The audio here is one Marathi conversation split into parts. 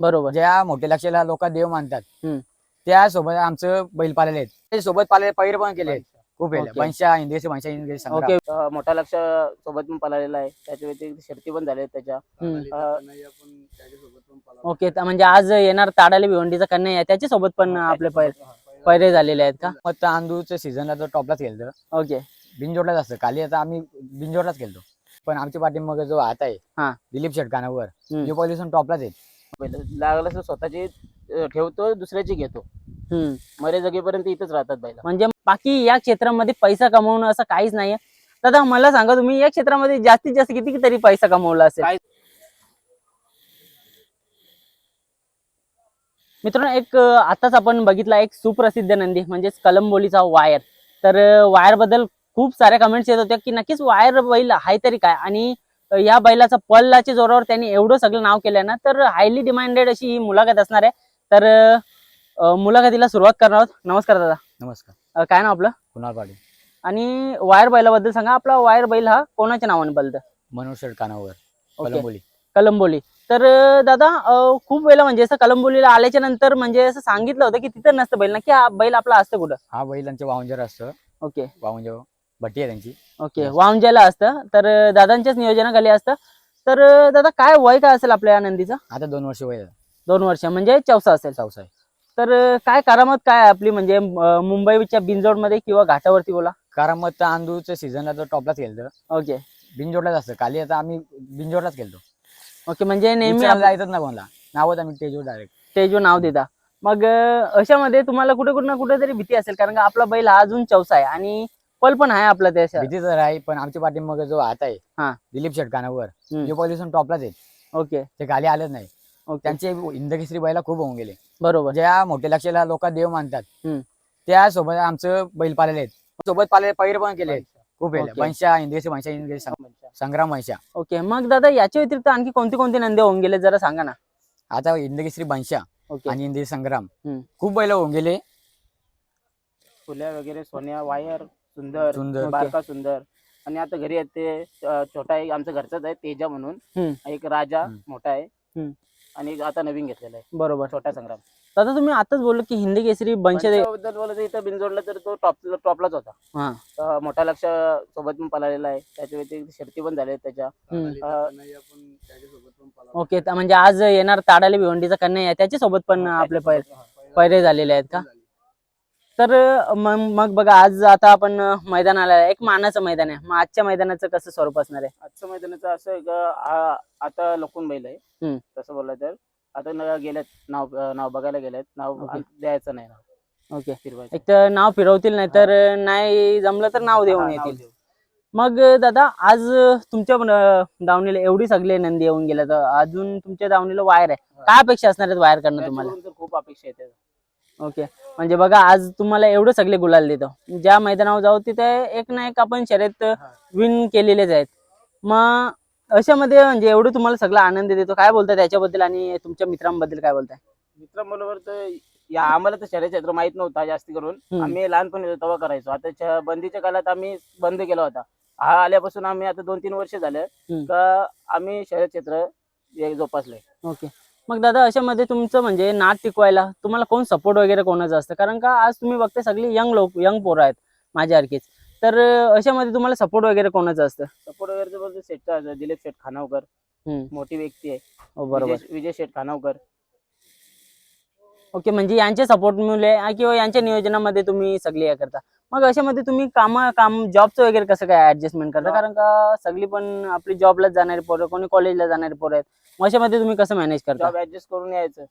बरोबर. ज्या मोठ्या लक्षाला लोक देव मानतात. त्या सोबत आमचं बैल पालेले आहेत. सोबत पाले पैर पण केले आहेत. खूप इंदेशी संग्राम. ओके. अ, मोठा लक्ष सोबत पण पळालेला आहे. त्याच्या व्यतिरिक्त शर्ती पण झाल्या आहेत त्याच्या. ओके. तर म्हणजे आज येणार ताडाली भिवंडीचा कन्या आहे. त्याच्या सोबत पण आपले पै- पैरे झालेले आहेत का? मग तांदूळच्या सीझनला तर टॉपलाच खेळतो ओके. बिनजोडलाच असतं. काली आता आम्ही बिनजोडलाच खेळतो पण आमच्या पाठीमागे जो हात आहे हा. दिलीप शेटकानावर. जो पॉल्युशन टॉपलाच आहे. लागलं तर स्वतःची ठेवतो दुसऱ्याची घेतो. हम्म. मरे जगेपर्यंत इथंच राहतात बैला म्हणजे बाकी या क्षेत्रामध्ये पैसा कमवणं असं काहीच नाहीये. दादा मला सांगा तुम्ही या क्षेत्रामध्ये जास्तीत जास्त किती तरी पैसा कमवला असेल? काय- मित्रांनो एक अं, आताच आपण बघितला एक सुप्रसिद्ध नंदी म्हणजेच कलंबोलीचा वायर. तर वायरबद्दल खूप साऱ्या कमेंट्स येत होत्या की नक्कीच वायर बैल आहे तरी काय? आणि या बैलाचा पल्लाच्या जोरावर त्यांनी एवढं सगळं नाव केलंय ना तर हायली डिमांडेड अशी ही मुलाखत असणार आहे. तर मुलाखतीला सुरुवात करणार आहोत. नमस्कार दादा. नमस्कार. काय नाव आपलं? कुणाल पाटील. आणि वायर बैलाबद्दल सांगा. आपला वायर बैल हा कोणाच्या नावाने बोलतं मनोज शेटकानावर ओके. कलंबोली. कलंबोली. तर दादा खूप वेळा म्हणजे असं कलंबोलीला आल्याच्यानंतर म्हणजे असं सांगितलं होतं की तिथं नसतं बैल. नक्की हा बैल आपला असतं कुठं? हा बैल त्यांचे वावंजर असतं. ओके. वावंजर भट्टी आहे त्यांची. ओके. वामजाला असतं. तर दादांच्याच नियोजनाखाली असतं. तर दादा काय वय काय असेल आपल्या या नंदीचं? आता दोन वर्ष वय आहे. दोन वर्ष. म्हणजे चौसा असेल. चौसा आहे. तर काय करामत काय आहे आपली म्हणजे अं, मुंबईच्या बिनजोडमध्ये किंवा घाटावरती बोला? कारण मग तांदूळच्या सीझनला तर टॉपलाच खेळतो ओके. बिनजोडलाच असतं. काली आता आम्ही बिनजोडलाच खेळतो ओके. म्हणजे नेहमी विचारायला ना कोणाला. नावच आम्ही टेजवर डायरेक्ट स्टेजवर नाव देता. मग अं, अशामध्ये तुम्हाला कुठे कुठे ना कुठेतरी भीती असेल. कारण का आपला बैल हा अजून चौसा आहे. आणि पल पण आहे आपला त्याच्या भीती तर आहे पण आमच्या पाठीमागे जो हात आहे हा. दिलीप शेटकानावर. जो पॉल्युशन टॉपलाच आहे ओके. ते खाली आलेच नाही. ओके. त्यांचे इंदकेसरी बैला खूप होऊन गेले. बरोबर. ज्या मोठ्या लक्षाला लोक देव मानतात हम्म. त्या सोबत आमचं बैल पालेले आहेत. सोबत पाले पैर पण केले आहेत. खूप. पंशा इंदेशी पंशा इंदेशी संग्राम. पंशा ओके. मग दादा याच्या व्यतिरिक्त आणखी कोणते कोणते नंदी होऊन गेले जरा सांगा ना. आता इंदकेसरी बंशा ओके. आणि इंदेशी संग्राम. हम्म. खूप बैल होऊन गेले. फुल्या वगैरे सोन्या वायर. सुंदर सुंदर. बारका सुंदर. आणि आता घरी आहेत ते अ, छोटा आहे आमचा घरचाच आहे तेजा म्हणून. हम्म. एक राजा हम्म. मोठा आहे. हम्म. आणि एक आता नवीन घेतलेला आहे. बरोबर. छोटा संग्राम. दादा तुम्ही आताच बोललो की हिंदी केसरी बनशे बद्दल बोलत इथं बिनजोडला तर तो टॉप टॉपलाच होता. हा. मोठा लक्ष सोबत पण पळालेला आहे. त्याच्या व्यतिरिक्त शर्ती पण झाल्या आहेत त्याच्या. अ, ओके तर म्हणजे आज येणार ताडाली भिवंडीचा कन्या आहे त्याच्या सोबत पण आपले पै पैरे झालेले आहेत का? तर मग मग बघा आज आता आपण अं, मैदानाला आहे. एक मानाचं मैदान आहे. मग आजच्या मैदानाचं कसं स्वरूप असणार आहे? आजचं मैदानाचं असं आहे का आ- आता लपून बैल आहे. तसं बोललं तर. आता न गेलेत नाव अ, नाव बघायला गेलेत नाव ओके. द्यायचं नाही नाव. ओके. फिरवायचं. एक तर नाव फिरवतील नाही तर नाही जमलं तर नाव हा, देऊन नाव येतील. देऊ. मग दादा आज तुमच्या अं, दावणीला एवढी सगळे नंदी येऊन गेल्या तर अजून तुमच्या दावणीला वायर आहे. काय अपेक्षा असणार आहेत वायर करणं तुम्हाला? त्याच्यावरून तर खूप अपेक्षा आहे त्याचं. ओके. म्हणजे बघा आज तुम्हाला एवढं सगळे गुलाल देतो. ज्या मैदानावर जाऊ तिथे एक ना एक आपण शर्यत विन केलेलेच आहेत. मग अशामध्ये म्हणजे एवढं तुम्हाला सगळा आनंद देतो. काय बोलताय त्याच्याबद्दल आणि तुमच्या मित्रांबद्दल काय बोलताय? मित्रांबरोबर तर या आम्हाला तर शर्यत क्षेत्र माहीत नव्हता जास्ती करून. आम्ही लहानपणी होतो तेव्हा करायचो. आता च्या- बंदीच्या काळात आम्ही बंद केला होता. हा आल्यापासून आम्ही आता दोन तीन वर्ष झाले. का आम्ही शर्यत क्षेत्र जोपासलंय. ओके. मग दादा अशामध्ये तुमचं म्हणजे नाद टिकवायला तुम्हाला कोण सपोर्ट वगैरे कोणाचं असतं? कारण का आज तुम्ही बघता सगळी यंग लोक यंग पोरं आहेत माझ्यासारखीच तर अशामध्ये तुम्हाला सपोर्ट वगैरे कोणाचं असतं? सपोर्ट वगैरे बोलतो शेठचा दिलीप शेठ खानावकर. हम्म. मोठी व्यक्ती आहे. हो बरोबर. विजय विजय शेठ खानावकर. ओके म्हणजे यांच्या सपोर्टमुळे किंवा यांच्या नियोजनामध्ये तुम्ही सगळी हे करता. मग अशामध्ये तुम्ही काम काम जॉबचं वगैरे कसं काय ऍडजस्टमेंट करता? कारण का सगळी पण आपली जॉबलाच जाणारी पोरं कोणी कॉलेजला जाणारी पोरं आहेत. मग अशामध्ये तुम्ही कसं मॅनेज करता? जॉब ऍडजस्ट करून यायचं.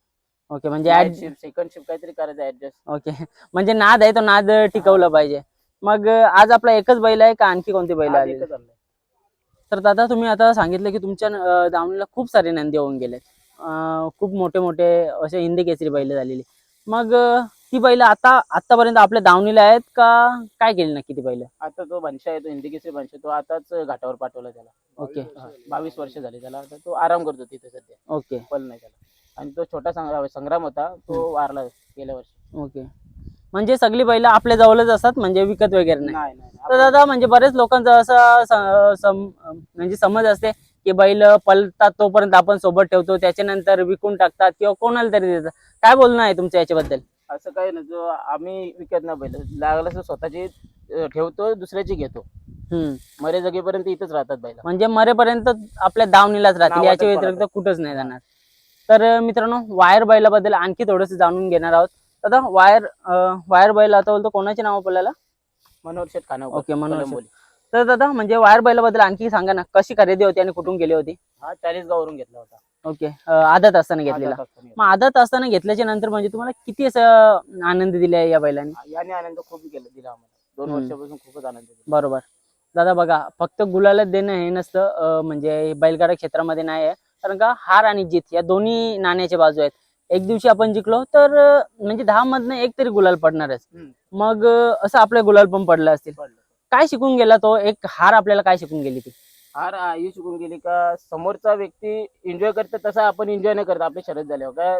ओके म्हणजे ऍड शिफ्ट सेकंड शिफ्ट काहीतरी करायचं ऍडजस्ट ओके म्हणजे नाद आहे तो नाद टिकवलं पाहिजे. मग आज आपला एकच बैल आहे का आणखी कोणती बैल आली. तर दादा तुम्ही आता सांगितलं की तुमच्या अं, दावणीला खूप सारे नंदी होऊन गेलेत. अं, खूप मोठे मोठे असे हिंदी केसरी बैल झालेली. मग अं, ती बैल आता आतापर्यंत आपल्या दावणीला आहेत का? काय केली नक्की ती बैल? आता तो बनशा आहे तो हिंदी केसरी बनशा तो आताच घाटावर पाठवला त्याला. ओके. बावीस वर्ष झाली त्याला. आता तो आराम करतो तिथे सध्या. ओके. पल नाही त्याला. आणि तो छोटा संग्राम संग्राम होता तो वारला गेल्या वर्षी. ओके. म्हणजे सगळी बैल आपल्या जवळच असतात म्हणजे विकत वगैरे नाही. तर दादा म्हणजे बरेच लोकांचा असा म्हणजे समज असते की बैल पलतात तोपर्यंत आपण सोबत ठेवतो त्याच्यानंतर विकून टाकतात किंवा कोणाला तरी देतात. काय बोलणं आहे तुमचं याच्याबद्दल? असं काही नाही. जो आम्ही विकत नाही बैल. लागलं तर स्वतःची अं, ठेवतो दुसऱ्याची घेतो. हम्म. मरे जगेपर्यंत इथंच राहतात बैल. म्हणजे मरेपर्यंत आपल्या दावणीलाच राहतील. नावातच याच्या व्यतिरिक्त पळतात. कुठंच नाही जाणार. तर अं, मित्रांनो वायर बैलाबद्दल आणखी थोडंसं जाणून घेणार आहोत. आता वायर अं, वायर बैल आता बोलतो. कोणाचे नाव आपल्याला मनोहर शेठ खानावकर. ओके मनोहर कलंबोली. तर दादा म्हणजे वायर बैलाबद्दल आणखी सांगा ना कशी खरेदी होती आणि कुठून गेली होती? हा चाळीस गावरून घेतला होता. ओके आदत असताना घेतलेला. मग आदत असताना घेतल्याच्या नंतर म्हणजे तुम्हाला किती असं आनंद दिलाय या बैलांनी. याने आनंद खूप केला दिला आम्हाला. दोन. वर्षापासून खूपच आनंद दिला. बरोबर. दादा बघा फक्त गुलाला देणं हे नसतं म्हणजे बैलगाडा क्षेत्रामध्ये नाही आहे. कारण का हार आणि जीत या दोन्ही नाण्याच्या बाजू आहेत. एक दिवशी आपण जिंकलो तर म्हणजे दहा मधनं एक तरी गुलाल पडणारच. मग असं आपले गुलाल पण पडले असतील. काय शिकून गेला तो? एक हार आपल्याला काय शिकून गेली ती? हार ही शिकून गेली का समोरचा व्यक्ती एन्जॉय करतो तसा आपण एन्जॉय नाही करत आपली शरद झाल्यावर काय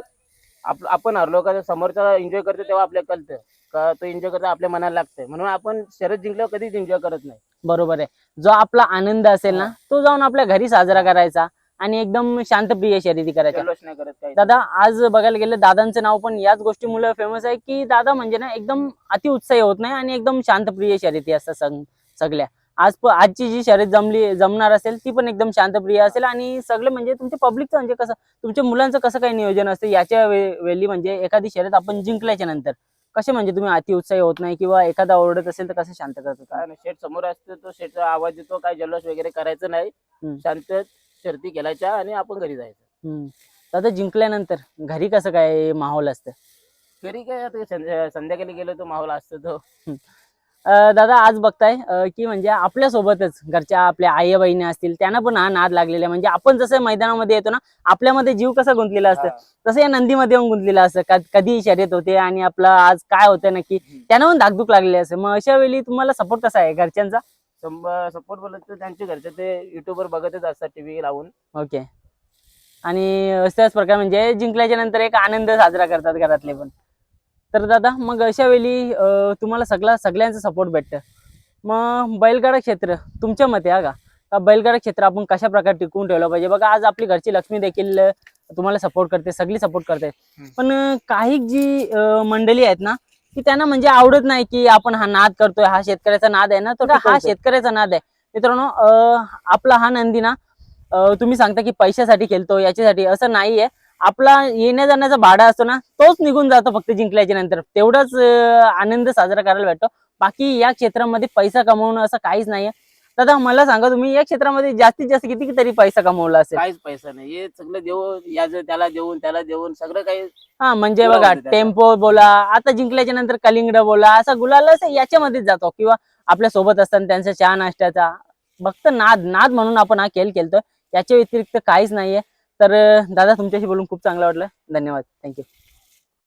आप- आपण हरलो का समोरचा एन्जॉय करतो तेव्हा आपल्याला कळतं का तो एन्जॉय करतो आपल्या मनाला लागतंय. म्हणून आपण शरद जिंकल्यावर कधीच एन्जॉय करत नाही. बरोबर आहे. जो आपला आनंद असेल ना तो जाऊन आपल्या घरी साजरा करायचा. आणि एकदम शांतप्रिय शर्यती करायच्या करत दादा आज बघायला गेलं दादांचं नाव पण याच गोष्टीमुळे फेमस आहे की दादा म्हणजे ना एकदम अति उत्साही होत नाही आणि एकदम शांतप्रिय शर्यती असतात सग- सगळ्या. आज आजची जी शर्यत जमली जमणार असेल ती पण एकदम शांतप्रिय असेल आणि सगळे म्हणजे तुमच्या पब्लिकचं म्हणजे कसं तुमच्या मुलांचं कसं काही नियोजन असतं याच्या वेळी म्हणजे एखादी शर्यत आपण जिंकल्याच्या नंतर. कसे म्हणजे तुम्ही अति उत्साही होत नाही किंवा एखादा ओरडत असेल तर कसं शांत काय नाही शेट समोर असतो तो शेटचा आवाज येतो काय जल्लोष वगैरे करायचं नाही. शांत शर्ती खेळायच्या आणि आपण घरी जायचं. हम्म. दादा जिंकल्यानंतर घरी कसं काय माहोल असतं? घरी काय आता संध्या- संध्याकाळी गेलो तो माहोल असतो तो. अं, दादा आज बघताय अं, की म्हणजे आपल्या सोबतच घरच्या आपल्या आई बहिणी असतील त्यांना पण हा नाद लागलेला आहे. म्हणजे आपण जसं मैदानामध्ये येतो ना आपल्यामध्ये जीव कसा गुंतलेला असतं? हा. तसं या नंदीमध्ये येऊन गुंतलेला असतं. कध- कधी शर्यत होते आणि आपलं आज काय होतं नक्की? त्यांना पण धाकधूक लागलेली असते. मग अशा वेळी तुम्हाला सपोर्ट कसा आहे घरच्यांचा? सपोर्ट बोलत तर त्यांचे घरचे ते युट्यूबवर बघतच असतात टीव्ही लावून. ओके. आणि त्याच प्रकारे म्हणजे जिंकल्याच्या नंतर एक आनंद साजरा करतात घरातले पण. तर दादा मग अशा वेळी तुम्हाला सगळा सगळ्यांचा सपोर्ट भेटतं. मग बैलगाडा क्षेत्र तुमच्या मते हा का? बैलगाडा क्षेत्र आपण कशा प्रकारे टिकवून ठेवलं पाहिजे? बघा आज आपली घरची लक्ष्मी देखील तुम्हाला सपोर्ट करते सगळी सपोर्ट करते. पण काही जी मंडळी आहेत ना की त्यांना म्हणजे आवडत नाही की आपण हा नाद करतोय हा शेतकऱ्याचा नाद आहे ना तर हा. शेतकऱ्याचा नाद आहे. मित्रांनो आपला हा नंदी ना तुम्ही सांगता की पैशासाठी खेळतो याच्यासाठी असं नाहीये. आपला येण्या जाण्याचा भाडा असतो ना तोच निघून जातो फक्त जिंकल्याच्या नंतर. तेवढाच आनंद साजरा करायला भेटतो. बाकी या क्षेत्रामध्ये पैसा कमवणं असं काहीच नाहीये. दादा मला सांगा तुम्ही या क्षेत्रामध्ये जास्तीत जास्त किती तरी पैसा कमवला असेल? काहीच पैसा नाही. हे सगळं देऊन याच त्याला देऊन त्याला देऊन सगळं काही हा म्हणजे बघा होते त्याचा. टेम्पो बोला आता जिंकल्याच्या नंतर कलिंगड बोला असा गुलाल असं याच्यामध्येच जातो किंवा आपल्यासोबत असताना त्यांचा चहा नाश्त्याचा. फक्त नाद नाद म्हणून आपण हा खेळ खेळतोय. याच्या व्यतिरिक्त काहीच नाहीये. तर अं, दादा तुमच्याशी बोलून खूप चांगलं वाटलं. धन्यवाद. थँक्यू